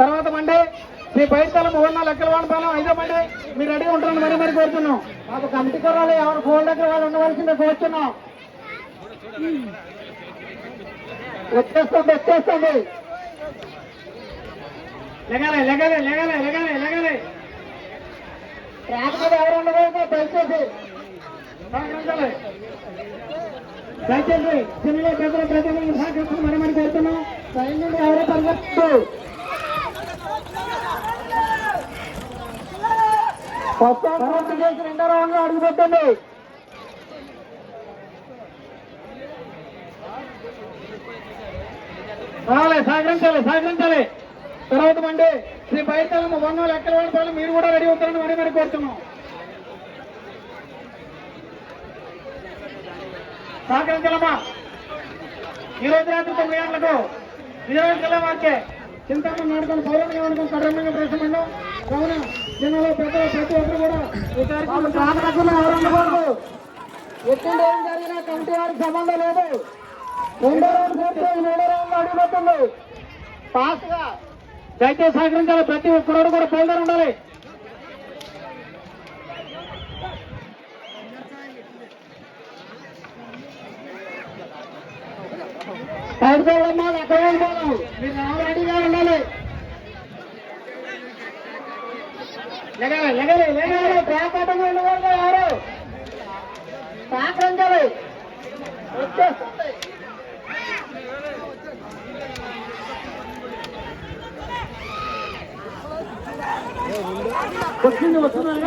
శ్రీ బయటతల మూడున్న లెక్కల వాడపాలెం ఐదో మంది మీరు రెడీ ఉంటారని మరి మరి కోరుతున్నాం. మాకు కమిటీ కుర్రాలు ఎవరు ఫోన్ దగ్గర వాళ్ళు ఉండవలసిందే కోరుతున్నాం. వచ్చేస్తుంది వచ్చేస్తుంది. లెగాలే లెగాలే లెగాలే లెగాలే లెగాలే. ట్రాక్ మీద ఎవరు ఉండకూడదు దయచేసి. దయచేసి. చిన్నలో ప్రజల ప్రజలను సహకరిస్తూ మరి మరి కోరుతున్నాం. సైన్ నుండి ఎవరో పరిగెత్తు తర్వాత చేసి రెండో రౌండ్లో అడుగు పెట్టండి. రావాలి సహకరించాలి సహకరించాలి తర్వాత మండి. శ్రీ బయటతలమ్మ వన్ లెక్కల వాడిపోవాలి మీరు కూడా రెడీ అవుతారని మరీ మరి కోరుతున్నాం. సహకరించాలమ్మా ఈ రోజు రాత్రి తొమ్మిది గంటలకు విజయవాడ జిల్లా చింతమ్మ నాటకం పౌరంగా అనుకుని కఠినంగా ప్రశ్నమండం కావున జిల్లాలో పెద్దలు ప్రతి ఒక్కరు కూడా ఎక్కడ ఏం జరిగినా కమిటీ వారికి సంబంధం లేదు. రెండో రౌండ్ పూర్తి మూడో దయచేసి సహకరించాలి. ప్రతి ఒక్కరోడు కూడా బయలుదేరి ఉండాలి. పడుకోవాలమ్మా ఎక్కడ వెళ్ళిపోదాం మీరు ఎవరు రెడీగా ఉండాలి. లెగాలి లెగాలి లెగాలి. ట్రాక్ ఆటంగా ఉండకూడదు ఎవరు? వచ్చేస్తుంది వస్తుంది